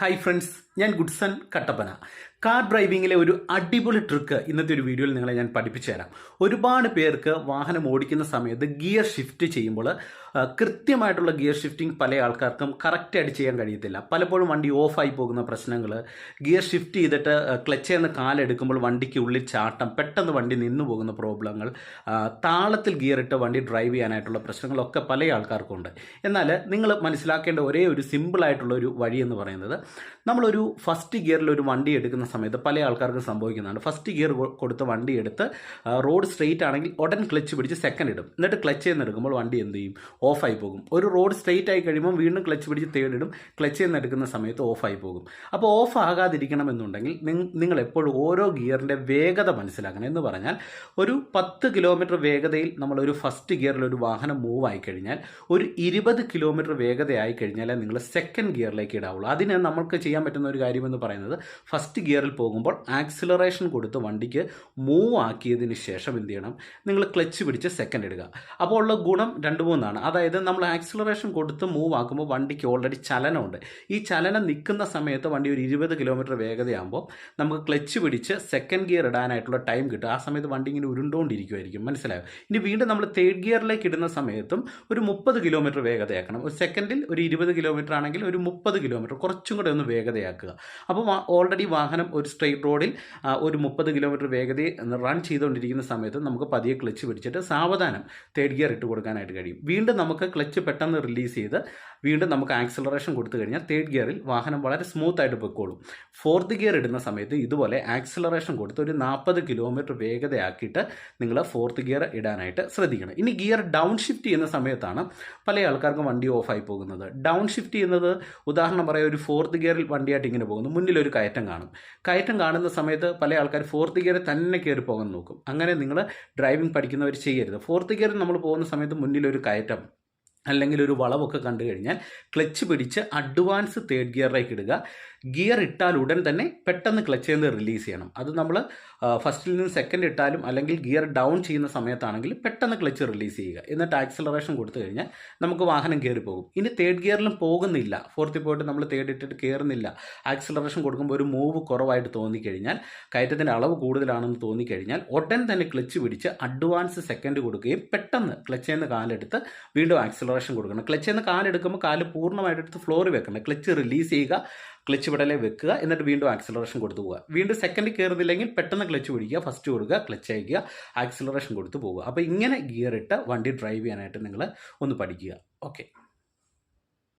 Hi friends ഞാൻ Goodson Kattappana. Car ഡ്രൈവിങ്ങിലെ ഒരു അടിപൊളി ട്രിക്ക് ഇന്നത്തെ ഒരു വീഡിയോയിൽ നിങ്ങളെ ഞാൻ പഠിപ്പിച്ചു തരാം. ഒരുപാട് പേർക്ക് വാഹനം ഓടിക്കുന്ന സമയത്ത് ഗിയർ ഷിഫ്റ്റ് ചെയ്യുമ്പോൾ കൃത്യമായിട്ടുള്ള ഗിയർ ഷിഫ്റ്റിംഗ് പല ആൾക്കാർക്കും കറക്റ്റായിട്ട് ചെയ്യാൻ കഴിയത്തില്ല. പലപ്പോഴും വണ്ടി ഓഫായി പോകുന്ന പ്രശ്നങ്ങൾ ഗിയർ ഷിഫ്റ്റ് ചെയ്തിട്ട് ക്ലച്ച് നിന്ന് കാലെടുക്കുമ്പോൾ വണ്ടിക്ക് ഉള്ളിൽ ചാട്ടം പെട്ടെന്ന് വണ്ടി നിന്നു പോകുന്ന പ്രോബ്ലങ്ങൾ താളത്തിൽ ഗിയർ ഇട്ട് വണ്ടി ഡ്രൈവ് ചെയ്യാനായിട്ടുള്ള പ്രശ്നങ്ങളൊക്കെ പല ആൾക്കാർക്കും ഉണ്ട് എന്നാൽ നിങ്ങൾ മനസ്സിലാക്കേണ്ട ഒരേ ഒരു സിമ്പിളായിട്ടുള്ള ഒരു വഴി എന്ന് പറയുന്നത് നമ്മളൊരു ഫസ്റ്റ് ഗിയറിൽ ഒരു വണ്ടി എടുക്കുന്ന സമയത്ത് പല ആൾക്കാർക്കും സംഭവിക്കുന്നതാണ്. ഫസ്റ്റ് ഗിയർ കൊടുത്ത് വണ്ടി എടുത്ത് റോഡ് സ്ട്രെയിറ്റ് ആണെങ്കിൽ ഉടൻ ക്ലച്ച് പിടിച്ച് സെക്കൻഡ് ഇടും. എന്നിട്ട് ക്ലച്ച് ചെയ്യുന്ന എടുക്കുമ്പോൾ വണ്ടി എന്ത് ചെയ്യും? ഓഫായി പോകും. ഒരു റോഡ് സ്ട്രെയിറ്റ് ആയി കഴിയുമ്പോൾ വീണ്ടും ക്ലച്ച് പിടിച്ച് തേർഡ് ഇടും. ക്ലച്ച് ചെയ്യുന്ന എടുക്കുന്ന സമയത്ത് ഓഫായി പോകും. അപ്പോൾ ഓഫ് ആകാതിരിക്കണമെന്നുണ്ടെങ്കിൽ നിങ്- നിങ്ങൾ എപ്പോഴും ഓരോ ഗിയറിന്റെ വേഗത മനസ്സിലാക്കണം എന്ന് പറഞ്ഞാൽ ഒരു പത്ത് കിലോമീറ്റർ വേഗതയിൽ നമ്മളൊരു ഫസ്റ്റ് ഗിയറിൽ ഒരു വാഹനം മൂവ് ആയി കഴിഞ്ഞാൽ ഒരു ഇരുപത് കിലോമീറ്റർ വേഗതയായി കഴിഞ്ഞാലേ നിങ്ങൾ സെക്കൻഡ് ഗിയറിലേക്ക് ഇടാവുള്ളൂ. അതിന് നമ്മൾക്ക് ചെയ്യാൻ പറ്റുന്ന ഒരു കാര്യമെന്ന് പറയുന്നത് ഫസ്റ്റ് ഗിയറിൽ പോകുമ്പോൾ ആക്സിലറേഷൻ കൊടുത്ത് വണ്ടിക്ക് മൂവ് ആക്കിയതിന് ശേഷം എന്ത് ചെയ്യണം? നിങ്ങൾ ക്ലച്ച് പിടിച്ച് സെക്കൻഡ് ഇടുക. അപ്പോൾ ഉള്ള ഗുണം രണ്ട് മൂന്നാണ്. അതായത് നമ്മൾ ആക്സിലറേഷൻ കൊടുത്ത് മൂവ് ആക്കുമ്പോൾ വണ്ടിക്ക് ഓൾറെഡി ചലനമുണ്ട്. ഈ ചലനം നിൽക്കുന്ന സമയത്ത് വണ്ടി ഒരു ഇരുപത് കിലോമീറ്റർ വേഗതയാകുമ്പോൾ നമുക്ക് ക്ലച്ച് പിടിച്ച് സെക്കൻഡ് ഗിയർ ഇടാനായിട്ടുള്ള ടൈം കിട്ടും. ആ സമയത്ത് വണ്ടി ഇങ്ങനെ ഉരുണ്ടുകൊണ്ടിരിക്കുമായിരിക്കും മനസ്സിലായോ? ഇനി വീണ്ടും നമ്മൾ തേർഡ് ഗിയറിലേക്ക് ഇടുന്ന സമയത്തും ഒരു മുപ്പത് കിലോമീറ്റർ വേഗതയാക്കണം. ഒരു സെക്കൻഡിൽ ഒരു ഇരുപത് കിലോമീറ്റർ ആണെങ്കിൽ ഒരു മുപ്പത് കിലോമീറ്റർ കുറച്ചും കൂടെ ഒന്ന് വേഗതയാക്കുക. അപ്പോൾ ഓൾറെഡി വാഹനം ഒരു സ്ട്രെയിറ്റ് റോഡിൽ ഒരു മുപ്പത് കിലോമീറ്റർ വേഗതയിൽ റൺ ചെയ്തുകൊണ്ടിരിക്കുന്ന സമയത്ത് നമുക്ക് പതിയെ ക്ലച്ച് പിടിച്ചിട്ട് സാവധാനം തേർഡ് ഗിയർ ഇട്ട് കൊടുക്കാനായിട്ട് കഴിയും. വീണ്ടും നമുക്ക് ക്ലച്ച് പെട്ടെന്ന് റിലീസ് ചെയ്ത് വീണ്ടും നമുക്ക് ആക്സിലറേഷൻ കൊടുത്തു കഴിഞ്ഞാൽ തേർഡ് ഗിയറിൽ വാഹനം വളരെ സ്മൂത്ത് ആയിട്ട് പൊയ്ക്കോളും. ഫോർത്ത് ഗിയർ ഇടുന്ന സമയത്ത് ഇതുപോലെ ആക്സിലറേഷൻ കൊടുത്ത് ഒരു നാൽപ്പത് കിലോമീറ്റർ വേഗതയാക്കിയിട്ട് നിങ്ങൾ ഫോർത്ത് ഗിയർ ഇടാനായിട്ട് ശ്രദ്ധിക്കണം. ഇനി ഗിയർ ഡൗൺ ഷിഫ്റ്റ് ചെയ്യുന്ന സമയത്താണ് പല ആൾക്കാർക്കും വണ്ടി ഓഫായി പോകുന്നത്. ഡൗൺ ഷിഫ്റ്റ് ചെയ്യുന്നത് ഉദാഹരണം പറയാം ഒരു ഫോർത്ത് ഗിയറിൽ വണ്ടിയായിട്ട് ഇങ്ങനെ പോകുന്നു. മുന്നിൽ ഒരു കയറ്റം കാണും. കയറ്റം കാണുന്ന സമയത്ത് പല ആൾക്കാർ ഫോർത്ത് ഗിയർ തന്നെ കയറി പോകാൻ നോക്കും. അങ്ങനെ നിങ്ങൾ ഡ്രൈവിംഗ് പഠിക്കുന്നവർ ചെയ്യരുത്. ഫോർത്ത് ഗിയറിൽ നമ്മൾ പോകുന്ന സമയത്ത് മുന്നിലൊരു കയറ്റം. അല്ലെങ്കിൽ ഒരു വളവൊക്കെ കണ്ടു കഴിഞ്ഞാൽ ക്ലച്ച് പിടിച്ച് അഡ്വാൻസ് തേർഡ് ഗിയറിലേക്ക് ഇടുക. ഗിയർ ഇട്ടാൽ ഉടൻ തന്നെ പെട്ടെന്ന് ക്ലച്ച് ചെയ്ത് റിലീസ് ചെയ്യണം. അത് നമ്മൾ ഫസ്റ്റിൽ നിന്ന് സെക്കൻഡ് ഇട്ടാലും അല്ലെങ്കിൽ ഗിയർ ഡൗൺ ചെയ്യുന്ന സമയത്താണെങ്കിൽ പെട്ടെന്ന് ക്ലച്ച് റിലീസ് ചെയ്യുക. എന്നിട്ട് ആക്സിലറേഷൻ കൊടുത്തു കഴിഞ്ഞാൽ നമുക്ക് വാഹനം കയറി പോകും. ഇനി തേർഡ് ഗിയറിലും പോകുന്നില്ല. ഫോർത്തിൽ പോയിട്ട് നമ്മൾ തേർഡ് ഇട്ടിട്ട് കയറുന്നില്ല. ആക്സിലറേഷൻ കൊടുക്കുമ്പോൾ ഒരു മൂവ് കുറവായിട്ട് തോന്നിക്കഴിഞ്ഞാൽ കയറ്റത്തിന്റെ അളവ് കൂടുതലാണെന്ന് തോന്നിക്കഴിഞ്ഞാൽ ഉടൻ തന്നെ ക്ലച്ച് പിടിച്ച് അഡ്വാൻസ് സെക്കൻഡ് കൊടുക്കുകയും പെട്ടെന്ന് ക്ലച്ച് നിന്ന് കാലെടുത്ത് വീണ്ടും ആക്സിലറേഷൻ കൊടുക്കണം. ക്ലച്ചിൽ നിന്ന് കാലെടുക്കുമ്പോൾ കാൽ പൂർണമായിട്ട് എടുത്ത് ഫ്ലോറിൽ വെക്കണം. ക്ലച്ച് റിലീസ് ചെയ്യുക ക്ലച്ച് വിടലെ വെക്കുക എന്നിട്ട് വീണ്ടും ആക്സിലറേഷൻ കൊടുത്തു പോവുക. വീണ്ടും സെക്കൻഡ് കയറുന്നില്ലെങ്കിൽ പെട്ടെന്ന് ക്ലച്ച് പിടിക്കുക ഫസ്റ്റ് കൊടുക്കുക ക്ലച്ച് അയക്കുക ആക്സിലറേഷൻ കൊടുത്ത് പോവുക. അപ്പോൾ ഇങ്ങനെ ഗിയർ ഇട്ട് വണ്ടി ഡ്രൈവ് ചെയ്യാനായിട്ട് നിങ്ങൾ ഒന്ന് പഠിക്കുക. ഓക്കെ